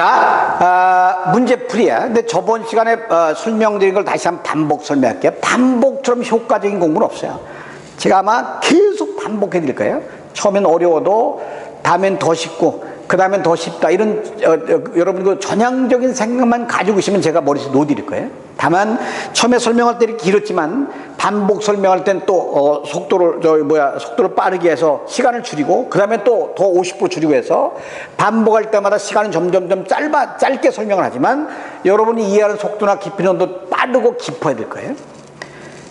자, 아, 문제풀이야. 근데 저번 시간에 어, 설명드린 걸 다시 한번 반복 설명할게요. 반복처럼 효과적인 공부는 없어요. 제가 아마 계속 반복해 드릴 거예요. 처음엔 어려워도 다음엔 더 쉽고 그 다음엔 더 쉽다. 이런 어, 어, 여러분 그 전향적인 생각만 가지고 있으면 제가 머릿속에 놓드릴 거예요. 다만 처음에 설명할 때 이렇게 길었지만 반복 설명할 땐 또 어, 속도를 저 뭐야 속도를 빠르게 해서 시간을 줄이고 그 다음에 또 더 50% 줄이고 해서 반복할 때마다 시간은 점점점 짧아 짧게 설명을 하지만 여러분이 이해하는 속도나 깊이는 더 빠르고 깊어야 될 거예요.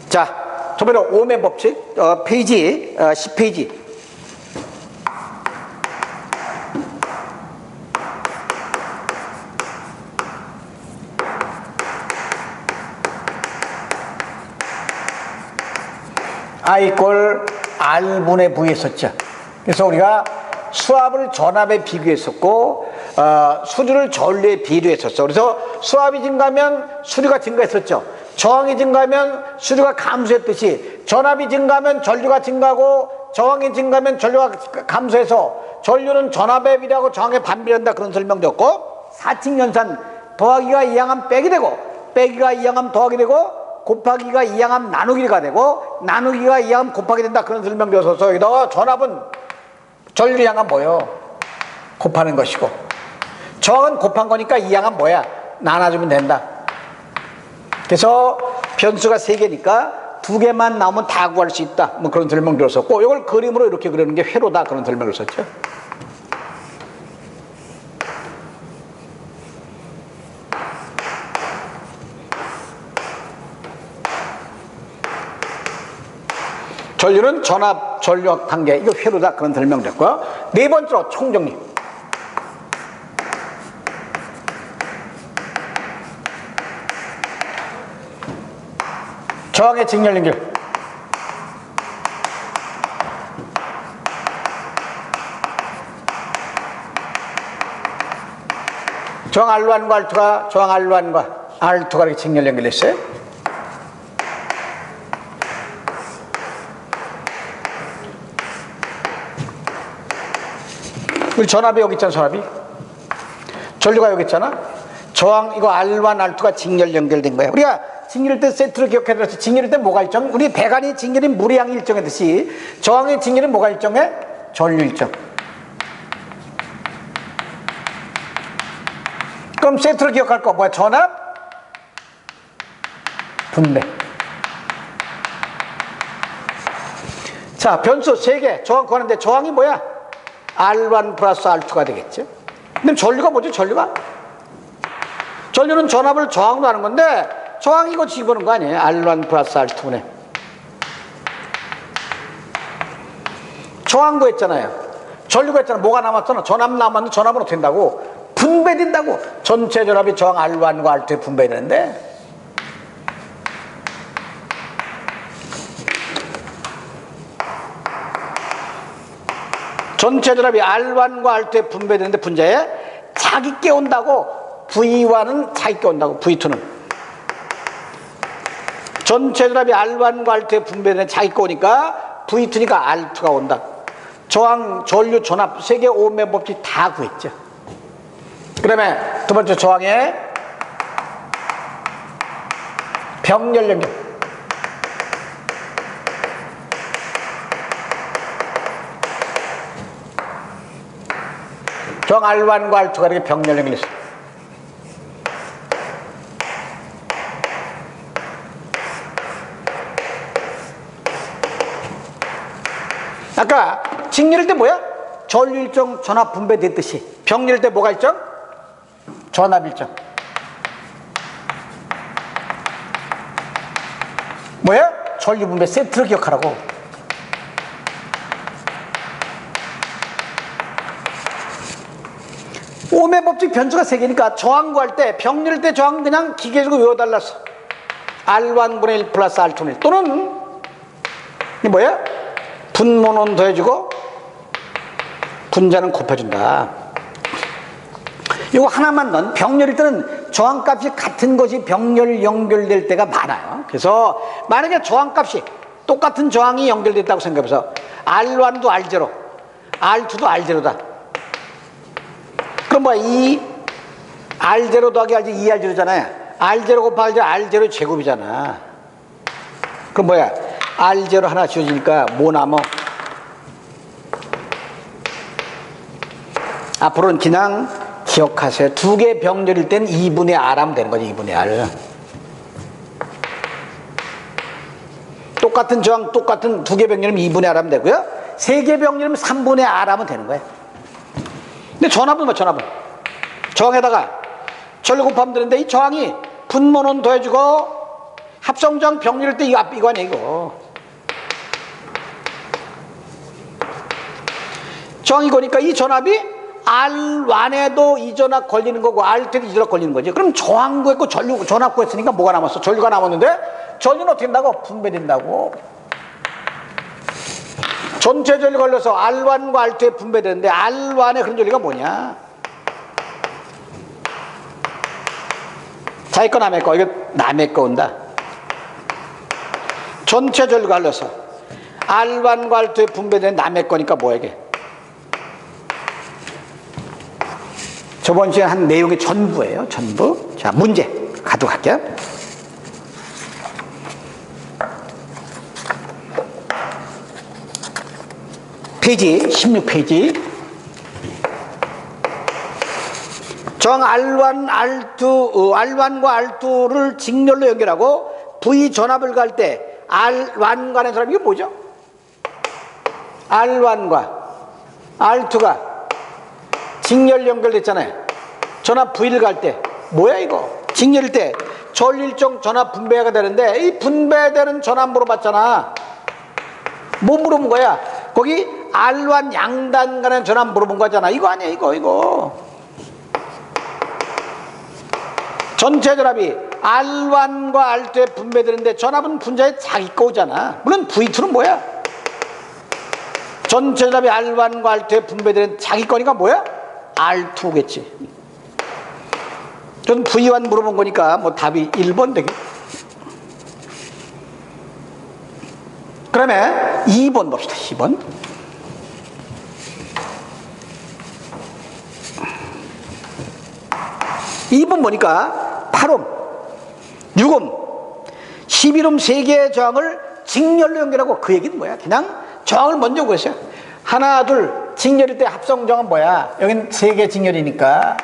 자, 저번에 오음의 법칙 어, 페이지 어, 10페이지 I 이꼴 R분의 V 했었죠. 그래서 우리가 수압을 전압에 비교했었고 어, 수류를 전류에 비교했었어. 그래서 수압이 증가하면 수류가 증가했었죠. 저항이 증가하면 수류가 감소했듯이 전압이 증가하면 전류가 증가하고 저항이 증가하면 전류가 감소해서 전류는 전압에 비례하고 저항에 반비례한다 그런 설명드렸고 사칙 연산 더하기가 이항하면 빼기 되고 빼기가 이항하면 더하기 되고 곱하기가 이항하면 나누기가 되고 나누기가 이항하면 곱하기 된다. 그런 설명드려서 여기다가 전압은 전류 양은 뭐요? 곱하는 것이고. 저항은 곱한 거니까 이항은 뭐야? 나눠주면 된다. 그래서 변수가 세 개니까 두 개만 나오면 다 구할 수 있다. 뭐 그런 설명 들었었고 이걸 그림으로 이렇게 그리는 게 회로다. 그런 설명을 썼죠 전류는 전압 전력 단계. 이거 회로다 그런 설명 됐고요 네 번째로 총정리. 저항의 직렬 연결 저항 R1과 R2가 저항 R1과 R2가 이렇게 직렬 연결됐어요 우리 전압이 여기 있잖아 전압이. 전류가 여기 있잖아. 저항 이거 R1, R2가 직렬 연결된 거야. 우리가 직렬일 때 세트를 기억해 들었지. 직렬일 때 뭐가 일정? 우리 배관이 직렬인 무리양이 일정했듯이 저항의 직렬은 뭐가 일정해? 전류 일정. 그럼 세트를 기억할 거 뭐야? 전압? 분배. 자 변수 3개. 저항 구하는데 저항이 뭐야? R1 플러스 R2가 되겠죠. 근데 전류가 뭐죠? 전류가? 전류는 전압을 저항으로 하는 건데 저항 이거 집어넣은 거 아니에요? R1 플러스 R2네. 저항 구했잖아요. 전류가 했잖아. 뭐가 남았잖아. 전압 남았는데 어떻게 된다고? 분배된다고. 전체 전압이 저항 R1과 R2에 분배되는데 전체 전압이 R1과 R2에 분배되는데 분자에 자기 온다고 V1은 자기 온다고 V2는. 전체 전압이 R1과 R2에 분배되는 자기 오니까 V2니까 R2가 온다. 저항, 전류, 전압 세개 오음의 법칙 다 구했죠. 그 다음에 두 번째 저항의 병렬 연결 정 R1과 R2가 이렇게 병렬 연결했어. 아까 직렬일 때 뭐야? 전류 일정 전압 분배됐듯이 병렬일 때 뭐가 일정? 전압 일정. 뭐야? 전류 분배 세트를 기억하라고. 변수가 세 개니까 저항 구할 때 병렬 때 저항 그냥 기계적으로 외워달랐어 R1분의 1 플러스 R2분의 1 또는 이 뭐야? 분모는 더해주고 분자는 곱해준다. 이거 하나만 넣은 병렬일 때는 저항값이 같은 것이 병렬 연결될 때가 많아요. 그래서 만약에 저항값이 똑같은 저항이 연결됐다고 생각해서 R1도 R0 R2도 R0다 그럼 뭐야? 이 R0 더하기 R0 2R0잖아요. R0 곱하기 R0 R0 제곱이잖아. 그럼 뭐야? R0 하나 지워지니까 뭐 남어? 앞으로는 그냥 기억하세요. 두 개 병렬일 땐 2분의 R 하면 되는 거지, 2분의 R. 똑같은 저항, 똑같은 두 개 병렬이면 2분의 R 하면 되고요. 세 개 병렬이면 3분의 R 하면 되는 거예요. 근데 전압은 뭐, 전압은? 저항에다가 전류 곱하면 되는데 이 저항이 분모는 더해주고 합성저항 병렬일 때 이거, 앞- 이거 아니야, 이거. 저항이 거니까 이 전압이 R1에도 이 전압 걸리는 거고 R2에도 이 전압 걸리는 거지. 그럼 저항 구했고 전류, 전압 구했으니까 뭐가 남았어? 전류가 남았는데 전류는 어떻게 된다고? 분배된다고. 전체 전류 걸려서 R1과 R2에 분배되는데 R1의 그런 전류가 뭐냐? 자기 거 남의 거, 이거 남의 거 온다. 전체 전류가 걸려서 R1과 R2에 분배된 남의 거니까 뭐야 이게? 저번 주에 한 내용의 전부예요. 전부. 자, 문제 가도록 할게요. 페이지 16페이지. 정 R1, R2, 어, R1과 R2를 직렬로 연결하고 V 전압을 갈 때 R1 간의 사람이 뭐죠? R1과 R2가 직렬 연결됐잖아요. 전압 V를 갈 때 뭐야 이거? 직렬일 때 전일정 전압 분배가 되는데 이 분배되는 전압 물어봤잖아. 뭐 물어본 거야? 거기 R1 양단 간의 전압 물어본 거잖아. 이거 아니야 이거 이거. 전체 전압이 R1과 R2에 분배되는데 전압은 분자의 자기 거잖아. 물론 V2는 뭐야? 전체 전압이 R1과 R2에 분배되는 자기 거니까 뭐야? R2겠지. 전 V1 물어본 거니까 뭐 답이 1번 되겠. 그러면 2번 봅시다. 2번. 이번 보니까 8옴, 6옴, 11옴 세 개의 저항을 직렬로 연결하고 그 얘기는 뭐야? 그냥 저항을 먼저 구했어요. 하나, 둘, 직렬일 때 합성 저항은 뭐야? 여긴 세 개 직렬이니까.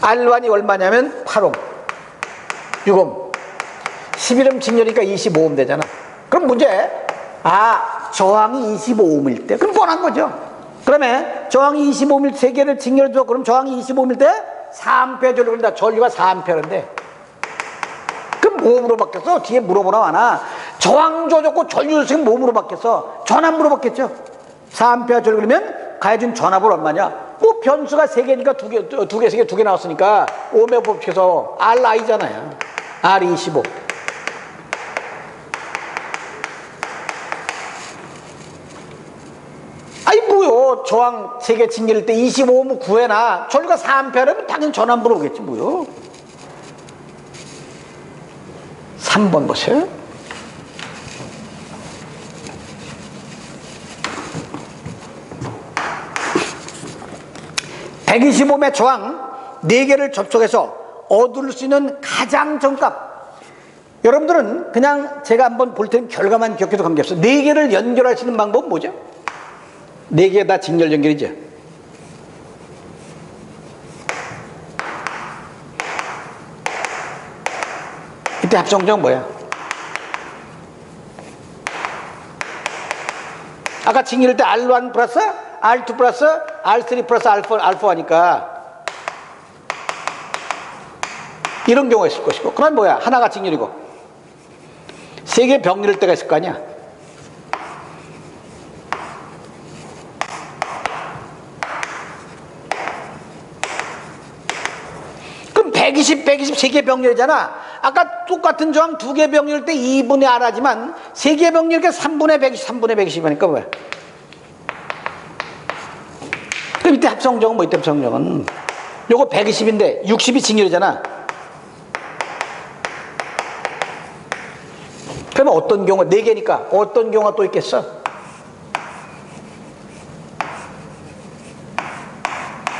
R1이 얼마냐면 8옴, 6옴, 11옴 직렬이니까 25옴 되잖아. 그럼 문제, 아, 저항이 25옴일 때. 그럼 뻔한 거죠. 그러면 저항이 25mm 세 개를 직렬해줘. 그럼 저항이 25mm 때 4A 전류 그런다. 전류가 4A인데. 그럼 뭐으로 바뀌었어? 뒤에 물어보나 마나. 저항 조졌고 전류 조졌으면 뭐으로 바뀌었어? 전압 물어봤겠죠. 4A 전류 그러면 가해준 전압은 얼마냐? 뭐 변수가 세 개니까 두 개, 두 개, 세 개, 두 개 나왔으니까 오메 법칙에서 RI잖아요. R25. 아이 저항 세개 징계일 때 25무 구해나 전류가 4암페어라면 당연히 전환부로 오겠지 뭐요? 3번 보세요. (125의) 저항 4개를 접촉해서 얻을 수 있는 가장 정값. 여러분들은 그냥 제가 한번 볼 때는 결과만 기억해도 관계없어 4개를 연결할 수 있는 방법은 뭐죠? 네 개 다 직렬 연결이죠. 이때 합성정 뭐야? 아까 직렬일 때 R1 플러스 R2 플러스 R3 플러스 알파, 알파 하니까 이런 경우가 있을 것이고 그럼 뭐야? 하나가 직렬이고 세 개 병렬일 때가 있을 거 아니야? 120, 120 세개 병렬이잖아. 아까 똑같은 저항 두 개 병렬일 때 2분의 R 하지만 세 개 병렬이니까 3분의 120, 3분의 120 하니까 뭐야? 그럼 이때 합성정은 뭐 이때 합성정은? 요거 120인데 60이 직렬이잖아. 그러면 어떤 경우, 네 개니까 어떤 경우가 또 있겠어?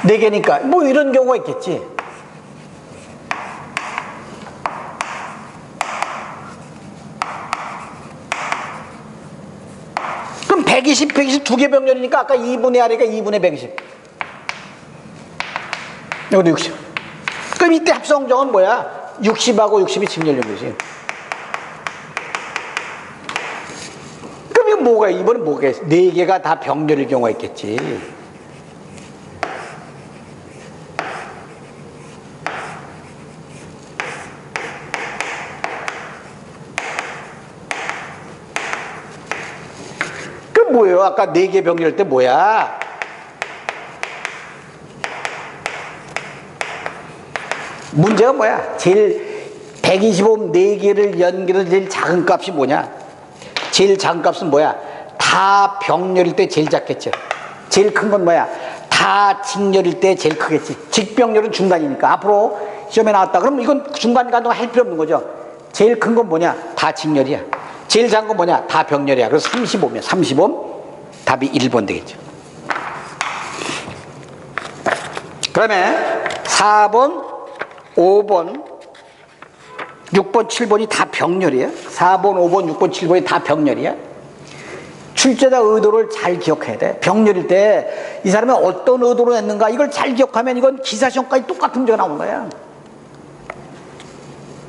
네 개니까 뭐 이런 경우가 있겠지. 그럼 120, 120 두 개 병렬이니까 아까 2분의 아래가 2분의 120. 여기도 60. 그럼 이때 합성정은 뭐야? 60하고 60이 집 열린 거지. 그럼 이거 뭐가, 이번엔 뭐가 있어? 네 개가 다 병렬일 경우가 있겠지. 아까 네 개 병렬 때 뭐야? 문제가 뭐야? 제일 125음 4개를 연결해서 제일 작은 값이 뭐냐? 제일 작은 값은 뭐야? 다 병렬일 때 제일 작겠죠. 제일 큰 건 뭐야? 다 직렬일 때 제일 크겠지. 직병렬은 중간이니까. 앞으로 시험에 나왔다. 그럼 이건 중간간 동안 할 필요 없는 거죠. 제일 큰 건 뭐냐? 다 직렬이야. 제일 작은 건 뭐냐? 다 병렬이야. 그래서 35면 35 답이 1번 되겠죠. 그다음에 4번 5번, 6번, 7번이 다 병렬이야. 4번, 5번, 6번, 7번이 다 병렬이야. 출제자 의도를 잘 기억해야 돼. 병렬일 때 이 사람이 어떤 의도로 냈는가 이걸 잘 기억하면 이건 기사시험까지 똑같은 문제가 나오는 거야.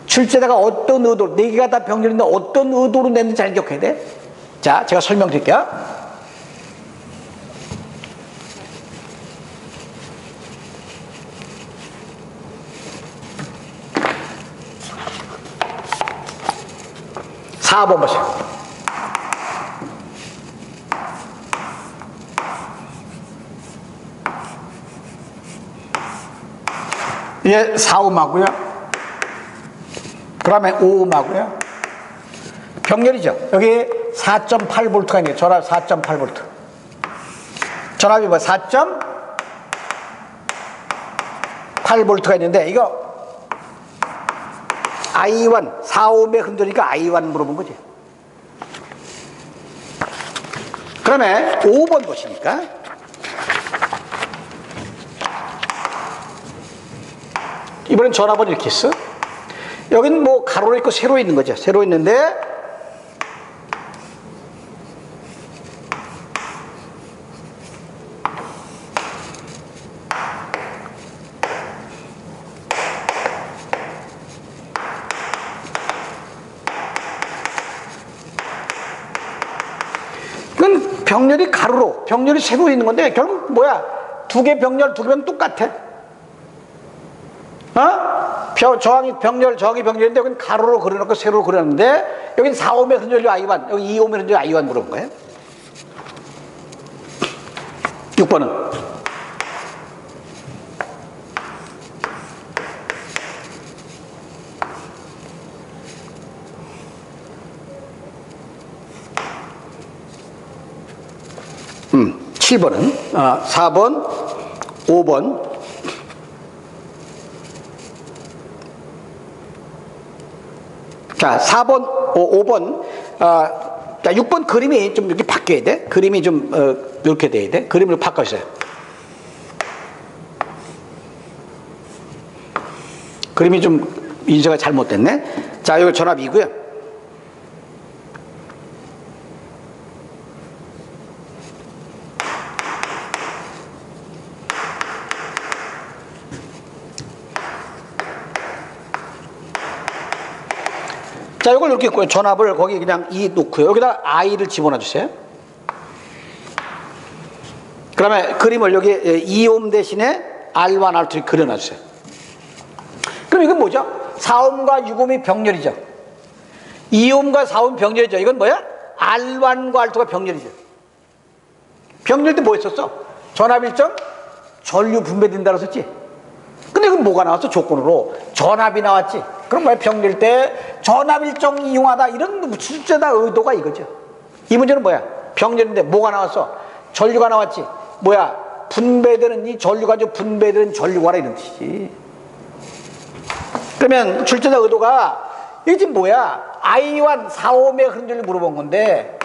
출제자가 어떤 의도로, 네 개가 다 병렬인데 어떤 의도로 냈는지 잘 기억해야 돼. 자, 제가 설명드릴게요. 사번 보세요. 이게 4옴하고요. 그 다음에 5옴하고요. 병렬이죠. 여기 4.8V가 있네요. 전압 4.8V. 전압이 뭐 4.8V가 있는데 이거 I1, 4옴에 흔들니까 I1 물어본 거지. 그러면 5번 보시니까 이번엔 전압은 이렇게 있어. 여기는 뭐 가로로 있고 세로 있는 거죠. 세로 있는데 그건 병렬이 가로로, 병렬이 세로 있는 건데 결국 뭐야? 두 개 병렬, 두개병 똑같아. 어? 벼, 저항이 병렬, 저항이 병렬인데 여기는 가로로 그려놓고 세로로 그렸는데 여기는 4오면 흔들려 I1, 여기 2오면 흔들려 I1 물어본 거예요. 6번은 음, 7번은 아, 4번, 5번, 자, 4번, 5, 번 아, 자, 6번 그림이 좀 이렇게 바뀌어야 돼. 그림이 좀, 어, 이렇게 돼야 돼. 그림을 바꿔주세요. 그림이 좀 인쇄가 잘못됐네. 자, 이거 전압이고요. 자, 이걸 이렇게 있고요. 전압을 거기 그냥 이 놓고요. 여기다 i를 집어넣어 주세요. 그러면 그림을 여기 2옴 대신에 R1, R2 그려놔 주세요. 그럼 이건 뭐죠? 4옴과 6옴이 병렬이죠. 2옴과 4옴 병렬이죠. 이건 뭐야? R1과 R2가 병렬이죠. 병렬 때뭐 했었어? 전압 일정 전류 분배된다고 썼지? 근데 그건 뭐가 나왔어? 조건으로 전압이 나왔지. 그럼 뭐야? 병렬 때 전압 일정 이용하다 이런 출제다 의도가 이거죠. 이 문제는 뭐야? 병렬인데 뭐가 나왔어? 전류가 나왔지. 뭐야? 분배되는 이 전류가 좀 분배되는 전류가라 이런 뜻이지. 그러면 출제자 의도가 이게 지금 뭐야? I1 4옴의 흔들을 물어본 건데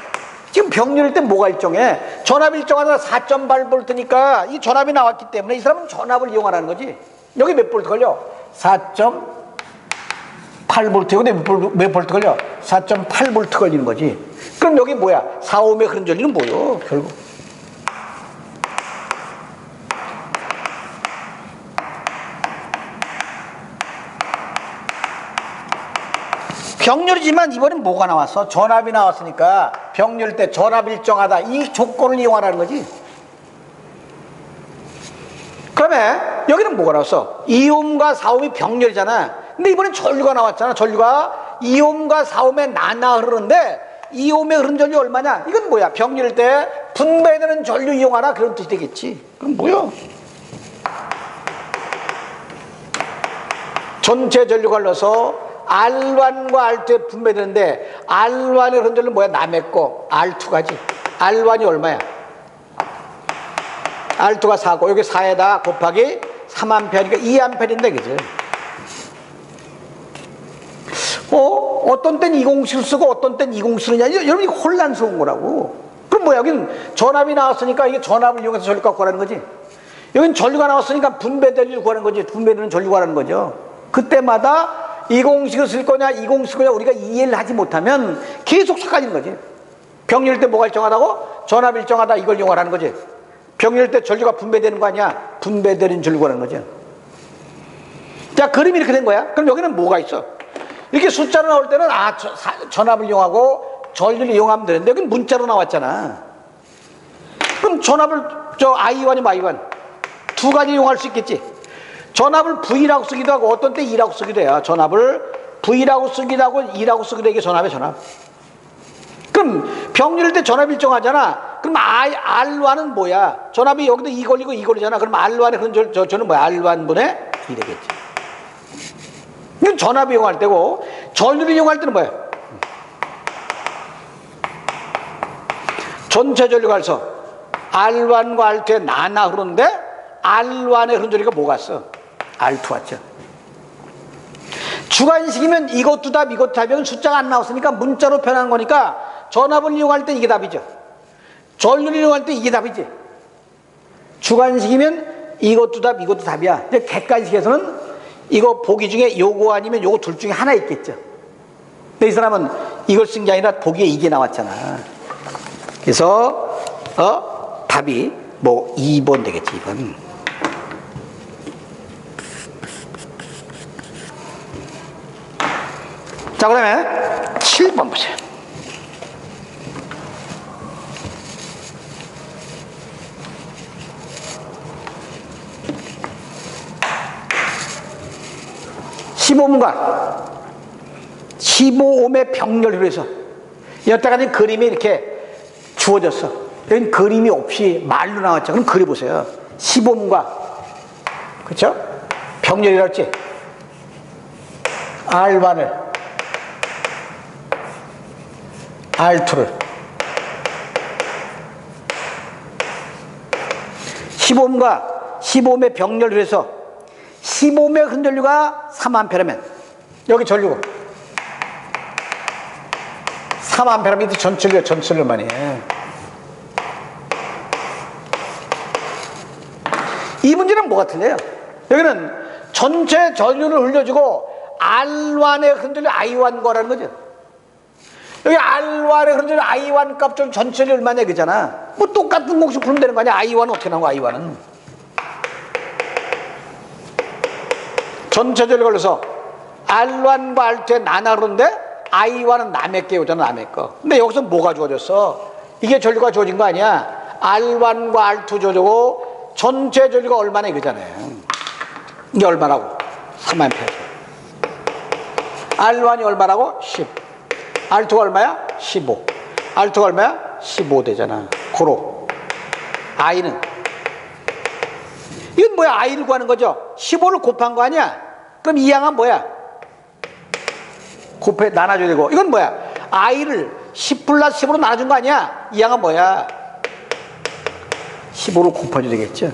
지금 병렬일 때 뭐가 일정해? 전압 일정하다 4.8V니까 이 전압이 나왔기 때문에 이 사람은 전압을 이용하라는 거지. 여기 몇 볼트 걸려? 4.8V. 여기 몇, 볼- 몇 볼트 걸려? 4.8V 걸리는 거지. 그럼 여기 뭐야? 4ohm의 흐름 전리는 뭐요? 결국. 병렬이지만 이번엔 뭐가 나왔어? 전압이 나왔으니까 병렬 때 전압 일정하다 이 조건을 이용하라는 거지. 그러면 뭐가 나왔어? 2옴과 4옴이 병렬이잖아. 근데 이번엔 전류가 나왔잖아. 전류가 2옴과 4옴에 나나 흐르는데 2옴의 흐른 전류 얼마냐? 이건 뭐야? 병렬 때 분배되는 전류 이용하라 그런 뜻이 되겠지. 그럼 뭐야? 전체 전류가 흘러서 R1과 R2에 분배되는데 R1의 흐른 전류 뭐야? 남의 거 R2가지. R1이 얼마야? R2가 4고 여기 4에다 곱하기 3암페어니까 2암페어인데 그죠? 어? 어떤 땐 이 공식을 쓰고 어떤 땐 이 공식을 쓰느냐. 이거 여러분 이거 혼란스러운 거라고. 그럼 뭐야? 여기는 전압이 나왔으니까 이게 전압을 이용해서 전류값 구하는 거지. 여긴 전류가 나왔으니까 분배전류 구하는 거지. 분배되는 전류 구하는 거죠. 그때마다 이 공식을 쓸 거냐 이 공식을 거냐 우리가 이해를 하지 못하면 계속 섞어지는 거지. 병렬 때 뭐가 일정하다고? 전압 일정하다 이걸 이용하라는 거지 병렬 때 전류가 분배되는 거 아니야? 분배되는 전류 구하는 거죠. 자 그림이 이렇게 된 거야. 그럼 여기는 뭐가 있어? 이렇게 숫자로 나올 때는 아 저- 사- 전압을 이용하고 전류를 이용하면 되는데 여기 문자로 나왔잖아. 그럼 전압을 저 I1이면 I1 두 가지 이용할 수 있겠지. 전압을 V라고 쓰기도 하고 어떤 때 E라고 쓰기도 해요. 전압을 V라고 쓰기도 하고 E라고 쓰기도 해 이게 전압의 전압. 그럼 병렬일 때 전압 일정하잖아 그럼 I, R1은 뭐야 전압이 여기도 이 걸리고 이 걸리잖아 그럼 R1의 그런 저, 저, 저는 뭐야 R1분의 이 되겠지 이건 전압 이용할 때고 전류를 이용할 때는 뭐야 전체 전류가 있어 R1과 R2에 나나 흐르는데 R1의 흐른 전류가 뭐가 있어? R2 왔죠. 주관식이면 이것도 답 이것도 답이면 숫자가 안 나왔으니까 문자로 표현한 거니까 전압을 이용할 때 이게 답이죠. 전류를 이용할 때 이게 답이지. 주관식이면 이것도 답 이것도 답이야. 근데 객관식에서는 이거 보기 중에 요거 아니면 요거 둘 중에 하나 있겠죠. 근데 이 사람은 이걸 쓴 게 아니라 보기에 이게 나왔잖아. 그래서 어 답이 뭐 2번 되겠지 2번 자 그러면 7번 보세요 (15분간) 15옴의 병렬로 해서 여태까지 그림이 이렇게 주어졌어. 여긴 그림이 없이 말로 나왔죠. 그럼 그려보세요. 15문과, 그쵸? 병렬이라고 했지? R1을, R2를. 15문과 15의 병렬을 해서 15의 흔전류가 3암페라면 여기 전류고 3암페라 밑에 전철료 전철료만 해. 이 문제는 뭐가 틀려요? 여기는 전체 전류를 흘려주고 R1의 흔들려 I1 거라는 거죠. 여기 R1의 흔들려 I1 값 좀 전체를 얼마냐 그잖아. 뭐 똑같은 몫을 풀면 되는 거 아니야? I1은 어떻게 나온 거야? I1은. 전체 전류 걸려서 R1과 R2에 나나 그러는데 I1은 남의 게 오잖아 남의 거. 근데 여기서 뭐가 주어졌어? 이게 전류가 주어진 거 아니야? R1과 R2 주어지고 전체 전류가 얼마나 이거잖아요. 이게 얼마라고? 3만 페 R1이 얼마라고? 10. R2가 얼마야? 15. R2가 얼마야? 15 되잖아. 고로. I는 이건 뭐야? I를 구하는 거죠. 15를 곱한 거 아니야? 그럼 이 양은 뭐야? 곱해 나눠줘야 되고 이건 뭐야? I를 10 플러스 10으로 나눠준 거 아니야? 이 양은 뭐야? 15로 곱해줘야 되겠죠?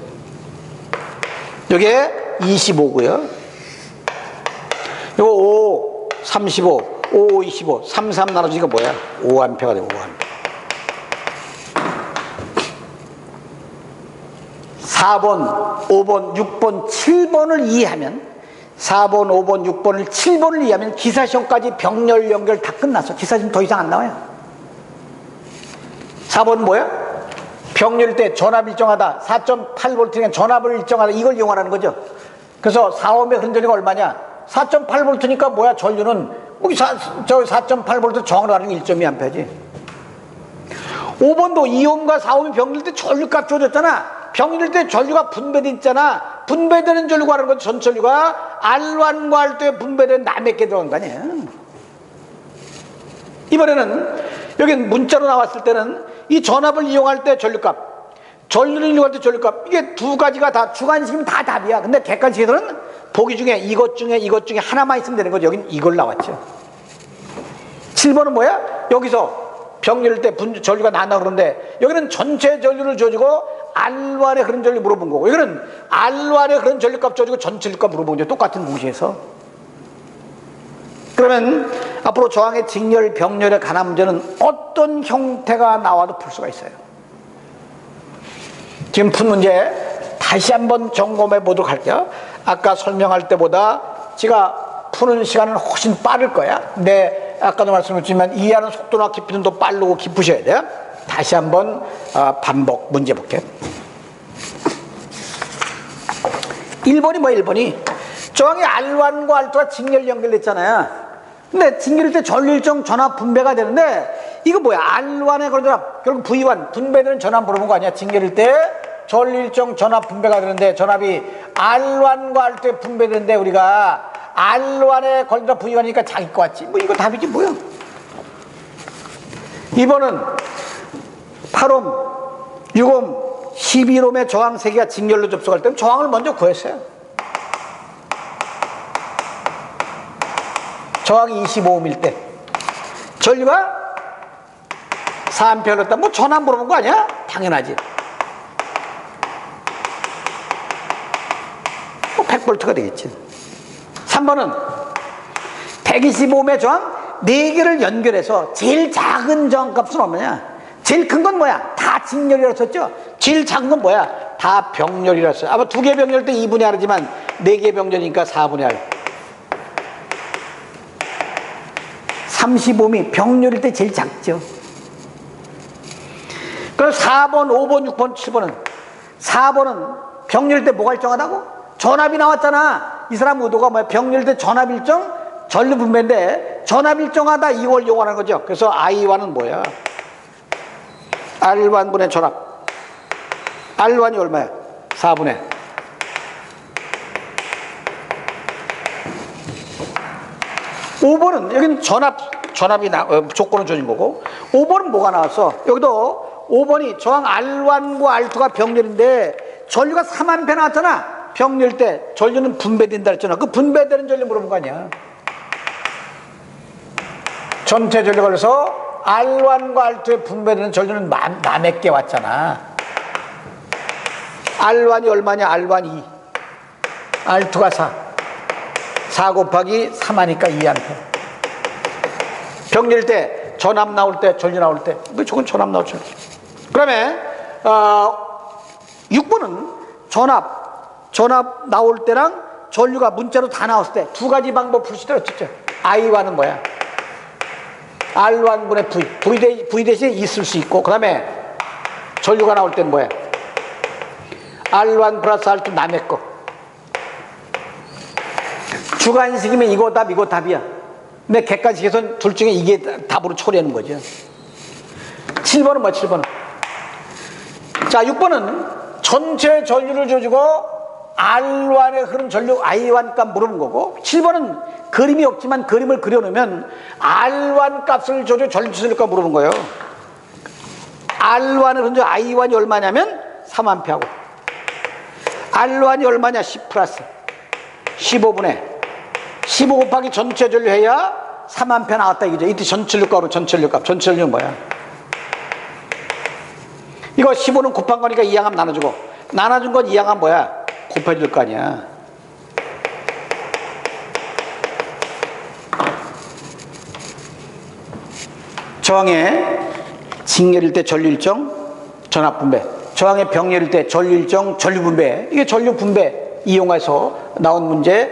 이게 25고요. 이거 5, 35, 5, 25, 3, 3 나눠주니까 뭐야? 5암페가 되고 5암페. 4번, 5번, 6번, 7번을 이해하면 4번, 5번, 6번을 7번을 이해하면 기사시험까지 병렬 연결 다 끝났어. 기사시험 더 이상 안 나와요. 4번 뭐야? 병렬 때 전압 일정하다. 4.8V니까 전압을 일정하다. 이걸 이용하라는 거죠. 그래서 4옴의 흔들리가 얼마냐? 4.8V니까 뭐야? 전류는 여기 4, 저 4.8V 정을 하는 게 1.2A지. 5번도 2옴과 4옴이 병렬 때 전류값 줘줬잖아. 병렬 때 전류가 분배됐잖아. 분배되는 전류가 하는 건 전전류가 R1과 R2에 분배된 남에게 들어간 거 아니야. 이번에는 여기 문자로 나왔을 때는 이 전압을 이용할 때 전류값, 전류를 이용할 때 전류값 이게 두 가지가 다 주관식이면 다 답이야. 근데 객관식에서는 보기 중에 이것 중에 이것 중에 하나만 있으면 되는 거죠. 여긴 이걸 나왔죠. 7번은 뭐야? 여기서 병렬 때 분, 전류가 나나 그러는데 여기는 전체 전류를 줘주고 R1의 그런 전류 물어본 거고 여기는 R1의 그런 전류값 줘주고 전체 전류값 물어본 거죠. 똑같은 공시에서. 그러면 앞으로 저항의 직렬, 병렬에 관한 문제는 어떤 형태가 나와도 풀 수가 있어요. 지금 푼 문제 다시 한번 점검해 보도록 할게요. 아까 설명할 때보다 제가 푸는 시간은 훨씬 빠를 거야. 근데 아까도 말씀드렸지만 이해하는 속도나 깊이는 더 빠르고 깊으셔야 돼요. 다시 한번 어, 반복 문제 볼게요. 1번이 뭐야 1번이? 저항이 R1과 R2가 직렬 연결됐잖아요. 근데 직렬일 때 전류일정 전압 분배가 되는데 이거 뭐야? R1의 그런 전압 결국 V1 분배되는 전압 물어본 거 아니야? 직렬일 때 전류일정 전압 분배가 되는데 전압이 R1과 R2에 분배되는데 우리가 R1에 걸려 V1이니까 자기 거 같지. 뭐 이거 답이지 뭐야? 2번은 8옴 6옴 11옴의 저항 세 개가 직렬로 접속할 때는 저항을 먼저 구했어요. 저항이 25옴일 때 전류가 4A였다. 뭐 전압 물어본 거 아니야? 당연하지. 뭐 100V가 되겠지. 3번은 125옴의 저항 4개를 연결해서 제일 작은 저항값은 얼마냐? 제일 큰 건 뭐야? 다 직렬이라고 썼죠? 제일 작은 건 뭐야? 다 병렬이라고 써요. 아마 두 개 병렬 때 2분의 R이지만 네 개 병렬이니까 4분의 R. 35미 병렬일 때 제일 작죠. 그럼 4번, 5번, 6번, 7번은 4번은 병렬일 때 뭐가 일정하다고? 전압이 나왔잖아. 이 사람 의도가 뭐야? 병렬일 때 전압 일정, 전류 분배인데 전압 일정하다 이걸 이용하는 거죠. 그래서 I1은 뭐야? R1분의 전압. R1이 얼마야? 4분의. 오번은 여기는 전압, 전압이 나, 어, 조건을 줘준 거고, 5번은 뭐가 나왔어? 여기도 5번이 저항 R1과 R2가 병렬인데, 전류가 3A 나왔잖아. 병렬 때 전류는 분배된다 했잖아. 그 분배되는 전류 물어본 거 아니야. 전체 전류가 그래서 R1과 R2에 분배되는 전류는 만, 남의 게 왔잖아. R1이 얼마냐? R1 2. R2가 4. 4 곱하기 3하니까 2A. 병렬 때, 전압 나올 때, 전류 나올 때. 뭐 저건 전압 때. 그러면, 어, 6번은 전압, 전압 나올 때랑 전류가 문자로 다 나왔을 때 두 가지 방법 풀 수 있다 그랬죠. I1은 뭐야? R1분의 V. V, 대, v 대신에 있을 수 있고, 그 다음에 전류가 나올 때는 뭐야? R1 플러스 R2 남의 거. 주관식이면 이거 답, 이거 답이야. 근데 객관식에서는 둘 중에 이게 답으로 처리하는 거죠. 7번은 뭐야, 7번은? 자, 6번은 전체 전류를 줘주고 R1에 흐른 전류 I1 값 물어본 거고 7번은 그림이 없지만 그림을 그려놓으면 R1 값을 줘줘 전류 전류값 물어본 거예요. R1에 흐른 전류 I1이 얼마냐면 3A하고 R1이 얼마냐 10 플러스 15분의 15 곱하기 전체 전류 해야 3A 나왔다 이거죠. 이때 전체 전류값으로 전체 전류값 전체 전류는 뭐야? 이거 15는 곱한 거니까 이항함 나눠주고 나눠준 건 이항함 뭐야? 곱해줄 거 아니야. 저항의 직렬일 때 전류 일정 전압 분배 저항의 병렬일 때 전류일정, 전류분배 이게 전류분배 이용해서 나온 문제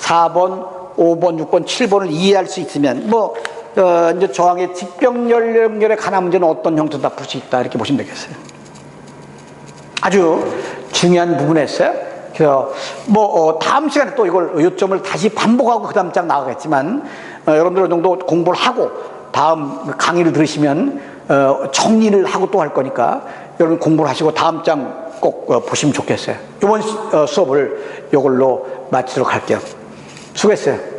4번, 5번, 6번, 7번을 이해할 수 있으면 뭐 어, 이제 저항의 직병렬 연결에 관한 문제는 어떤 형태도 다풀 수 있다 이렇게 보시면 되겠어요. 아주 중요한 부분이었어요. 그래서 뭐 어, 다음 시간에 또 이걸 요점을 다시 반복하고 그 다음 장 나가겠지만 어, 여러분들 어느 정도 공부를 하고 다음 강의를 들으시면 어, 정리를 하고 또 할 거니까 여러분 공부를 하시고 다음 장꼭 어, 보시면 좋겠어요. 이번 시- 어, 수업을 이걸로 마치도록 할게요. 수고했어요.